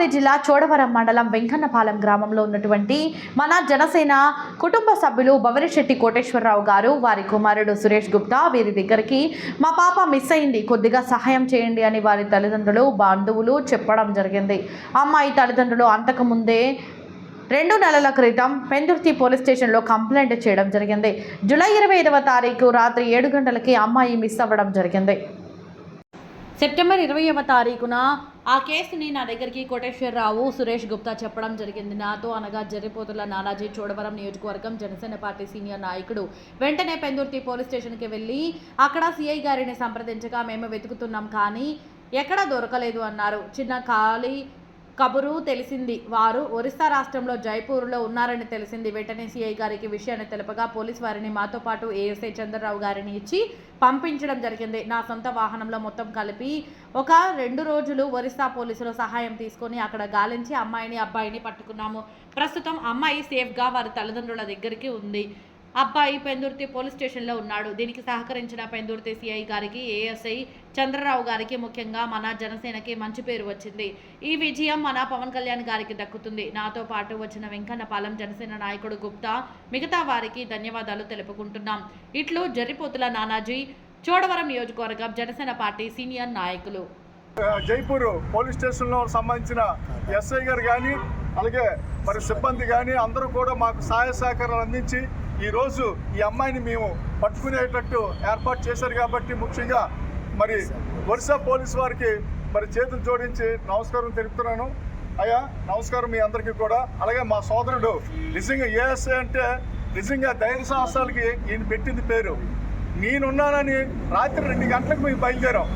అనకాపల్లి జిల్లా చోడవరం మండలం వెంకన్నపాలెం గ్రామంలో ఉన్నటువంటి మన జనసేన కుటుంబ సభ్యులు బవరిశెట్టి కోటేశ్వరరావు గారు వారి కుమారుడు సురేష్ గుప్తా వీరి దగ్గరికి మా పాప మిస్ అయింది కొద్దిగా సహాయం చేయండి అని వారి తల్లిదండ్రులు బంధువులు చెప్పడం జరిగింది. అమ్మాయి తల్లిదండ్రులు అంతకుముందే రెండు నెలల క్రితం పెందుర్తి పోలీస్ స్టేషన్లో కంప్లైంట్ చేయడం జరిగింది. జూలై ఇరవై ఐదవ తారీఖు రాత్రి ఏడు గంటలకి అమ్మాయి మిస్ అవ్వడం జరిగింది. సెప్టెంబర్ ఇరవైవ తారీఖున ఆ కేసుని నా దగ్గరికి కోటేశ్వరరావు సురేష్ గుప్తా చెప్పడం జరిగింది. నాతో అనగా జరిపోతుల నానాజీ చోడవరం నియోజకవర్గం జనసేన పార్టీ సీనియర్ నాయకుడు. వెంటనే పెందుర్తి పోలీస్ స్టేషన్కి వెళ్ళి అక్కడ సిఐ గారిని సంప్రదించగా మేము వెతుకుతున్నాం కానీ ఎక్కడా దొరకలేదు అన్నారు. చిన్న ఖాళీ కబురు తెలిసింది. వారు ఒరిస్సా రాష్ట్రంలో జైపూర్లో ఉన్నారని తెలిసింది. వెంటనే సిఐ గారికి విషయాన్ని తెలపగా పోలీస్ వారిని మాతో పాటు ఏఎస్ఐ చంద్రరావు గారిని ఇచ్చి పంపించడం జరిగింది. నా సొంత వాహనంలో మొత్తం కలిపి ఒక రెండు రోజులు ఒరిస్సా పోలీసుల సహాయం తీసుకొని అక్కడ గాలించి అమ్మాయిని అబ్బాయిని పట్టుకున్నాము. ప్రస్తుతం అమ్మాయి సేఫ్గా వారి తల్లిదండ్రుల దగ్గరికి ఉంది. అబ్బాయి పెందుర్తి పోలీస్ స్టేషన్లో ఉన్నాడు. దీనికి సహకరించిన పెందుర్తి సిఐ గారికి ఏఎస్ఐ చంద్రరావు గారికి ముఖ్యంగా మన జనసేనకి మంచి పేరు వచ్చింది. ఈ విజయం మన పవన్ కళ్యాణ్ గారికి దక్కుతుంది. నాతో పాటు వచ్చిన వెంకన్నపాలెం జనసేన నాయకుడు గుప్తా మిగతా వారికి ధన్యవాదాలు తెలుపుకుంటున్నాం. ఇట్లు జరిపోతుల నానాజీ చోడవరం నియోజకవర్గం జనసేన పార్టీ సీనియర్ నాయకులు. జైపూర్ పోలీస్ స్టేషన్లో సంబంధించిన ఎస్ఐ గారు కానీ అలాగే మరి సిబ్బంది కానీ అందరూ కూడా మాకు సహాయ సహకారాలు అందించి ఈరోజు ఈ అమ్మాయిని మేము పట్టుకునేటట్టు ఏర్పాటు చేశారు కాబట్టి ముఖ్యంగా మరి ఒరిస్సా పోలీస్ వారికి మరి చేతులు జోడించి నమస్కారం తెలుపుతున్నాను. అయ్యా నమస్కారం మీ అందరికీ కూడా. అలాగే మా సోదరుడు నిజంగా ఏఎస్ఐ అంటే నిజంగా ధైర్య సాహసాలకి ఈయన పెట్టింది పేరు. నేనున్నానని రాత్రి రెండు గంటలకు మేము బయలుదేరాం.